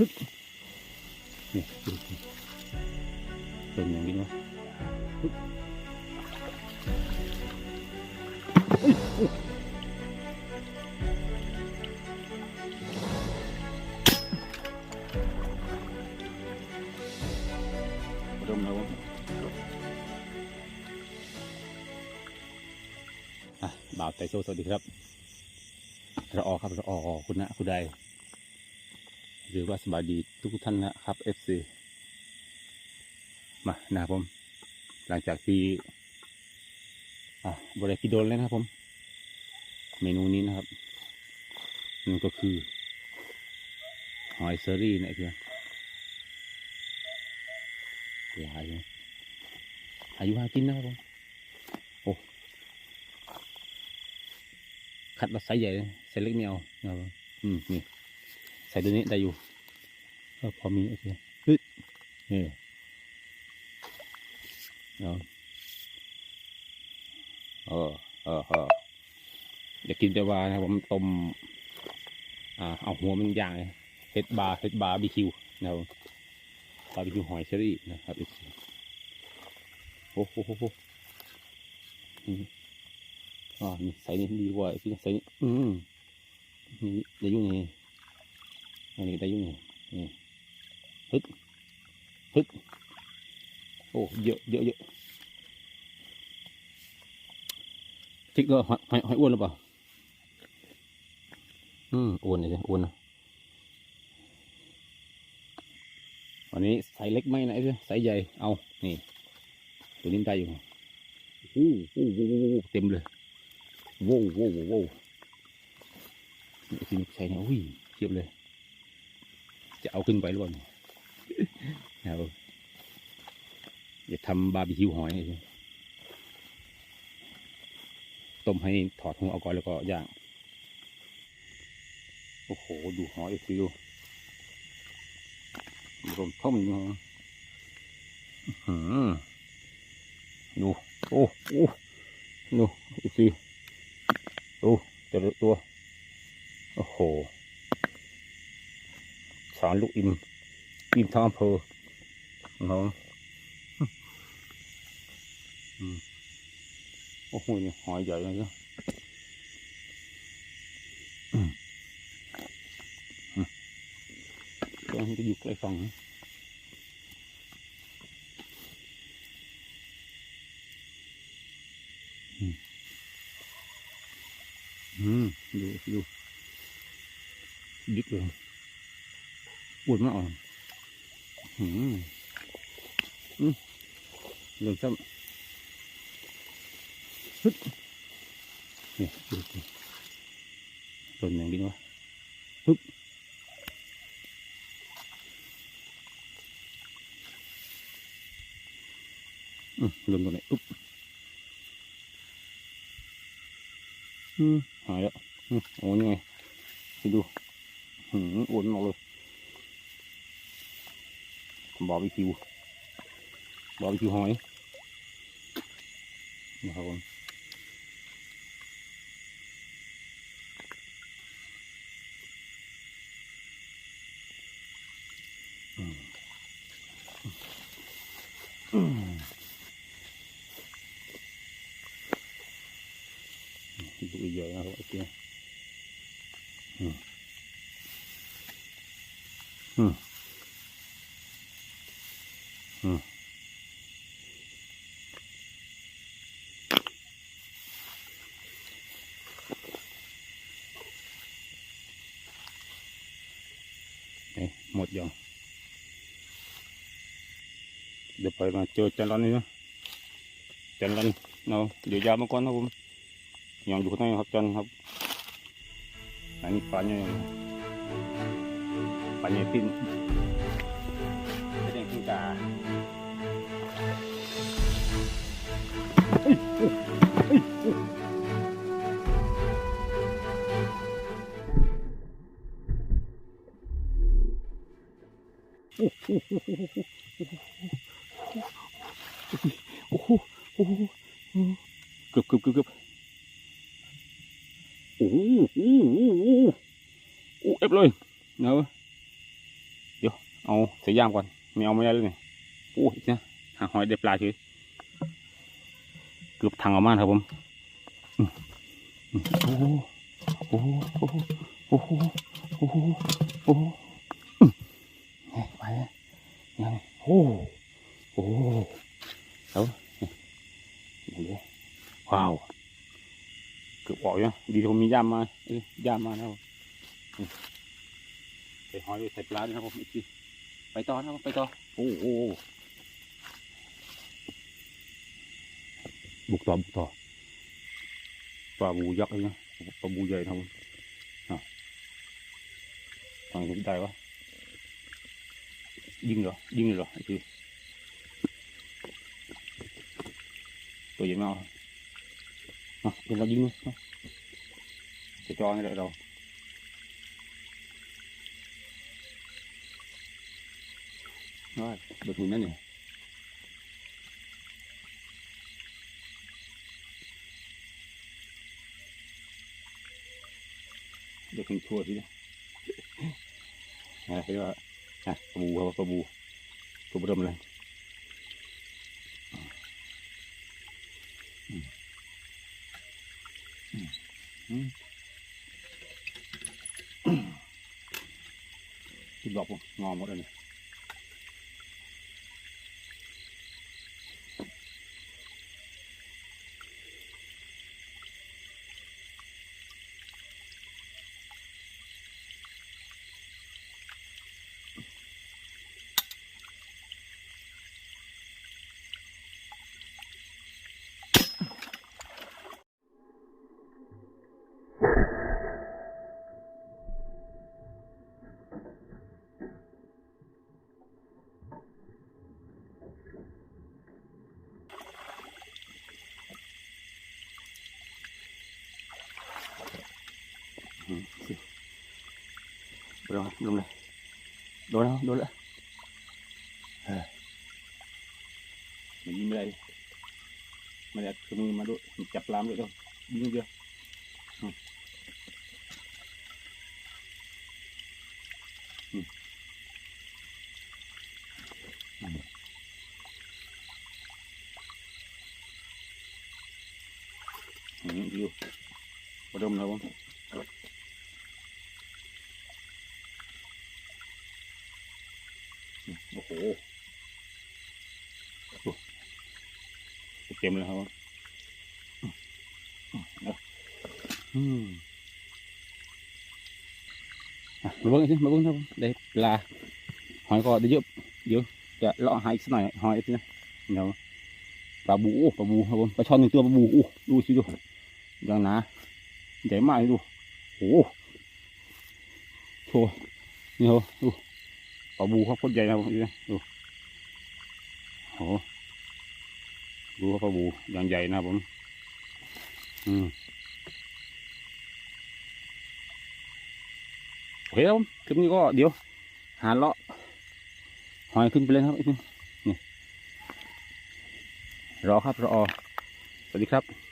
ฮึบนี่ดูเป็นอย่างนี้วะฮึบอุ๊ยอุ๊ยเริ่มแล้วบ่าวไตโซสวัสดีครับราออครับราออคุณนะคุณใด หรือว่าสบายดีทุกท่านนะครับ FC มานะครับผม หลังจากที่อะบริกิโดนแล้วนะครับผม เมนูนี้นะครับนั่นก็คือ หอยเซอรี่นะเพื่อนหลายอายุหากินนะครับผมโอ้คัดมาไซส์ใหญ่เลยไซส์เล็กไม่เอานะครับอืมนี่ ใส่ตัวนี้ได้อยู่ก็พอมีโอเคเฮ้ยนี่เอาเออเออเอออยากกินแต่ว่านะครับผมต้มอ่าเอาหัวมันย่างเฮ็ดบาร์เฮ็ดบาร์บีคิวนะครับบาร์บีคิวหอยเชอรี่นะครับอีกโอ้โหโอ้โหอืมอ่านี่ใส่นี่ดีกว่าพี่ใส่นี่อืมนี่เดี๋ยวยุ่งนี่ นนี้ได้ยุ่งนี่นี่ฮึดฮึดโอ้เยอะเยอะเยอะทิกก็หอยหอยอ้วนหรือเปล่าอืมอ้วนเลยอ้วนนะวันนี้ใส่เล็กไหมนะไอ้เพื่อนใส่ใหญ่เอานี่ตัวนี้ได้อยู่โอ้โหโอ้โหโอ้โหเต็มเลยโว้วโว้วโว้วนี่ที่ใส่เนี่ยอุ้ยเทียบเลย จะเอาขึ้นไปหรือเปล่าเนี่ยนะครับอย่าทำบาร์บีคิวหอย ต้มให้ถอดหัวเอาก่อนแล้วก็ย่าง โอ้โห ดูหอยสิดูรวมเข้มนมาอื้อหือดูโอ้โอ้ดูอีกทีดูแต่ละตัว โอ้โห สอนลูกอิมอิมทองอำเภอน้องโอ้โหนี่หอยใหญ่เลยเนาะอืมอืมตัวนี้ก็อยู่ใกล้ฝั่งนะอืมอืมดูดูยึดเลย ปวดมากอะหืมอืมเริ่มซ้ำฮึดนี่ดูสิต้นอย่างนี้วะฮึบอืมเริ่มตรงไหนอุ๊บอืมหายแล้วอืมโอ้ยไงไปดูหืมอ้วนมากเลย บาร์บีคิวบาร์บีคิว หอยนะครับผมอืมอืมดูใหญ่นะครับโอเคอืมอืมนี่ห โอ้โหโอ้โหเกือบเกือบเกือบเกือบโอ้โหโอ้โหโอ้เอฟเลยเนาะเดี๋ยวเอาใส่ย่างก่อนไม่เอาไม่ได้เลยเนี่โอ้ยนี่ยหาหอยได้ปลาเฉยเกือบทางออกมาครับผมอืมอืมโอ้โหโอ้โหโอ้โหโอ้โหโอ้โหอืมเนี่ยไปแล้วยังโอ้ โอ้โหเอาเนี่ยนี่เลยว้าว เกือบออกยังดีที่ผมมีย่ามมาเอ้ย่ามมานะครับอืมใส่หอยใส่ปลาด้วยครับผมอีกทีไปต่อนะครับไปต่อ โอ้โหบุกต่อบุกต่อปลาบูยักษ์เลยนะปลาบูใหญ่นะครับผมอะทางนี้ได้ปะ ยิงเหรอยิงเลยเหรอไอ้ทีตัวใหญ่มากอะเดี๋ยวเรายิงเลยอะจะจอนี่แหละเราได้แบบนี้นั่นเนี่ยเดี๋ยวคุณชั่วทีนะอะไรเรียกว่า อะบูครับปลาบูตัวเริ่มเลยอืมอืมอืมอืมที่บอกงอหมดเลย โดนลงเลยโดนแล้วโดนแล้วเออมันยิงไม่ได้ไม่ได้คือมือมาด้วยจับปลามด้วยต้องยิงเดียวอืมอืมอืมอืมอยู่ปดมแล้วผม โอ้โห เต็มเลยครับมอะมาเบิ้งสิมาเบิ้งครับผมได้ปลาหอยก็ได้เยอะเดี๋ยวจะเลาะหาอีกสักหน่อยหอยอีกทีนะเดี๋ยวปลาบูปลาบูครับผมปลาช่อนหนึ่งตัวปลาบูอู้ดูสิดูยังหนาใหญ่มากเลยดูโอ้โหโชว์นี่เหรอดูปลาบูเขาโคตรใหญ่นะครับดูนะดูโอ้โห ดูครับปลาบูอย่างใหญ่นะผม อืมโอเคครับผมคลิปนี้ก็เดี๋ยว หาเลาะหอยขึ้นไปเลยครับอีกทีนี่รอครับรอสวัสดีครับ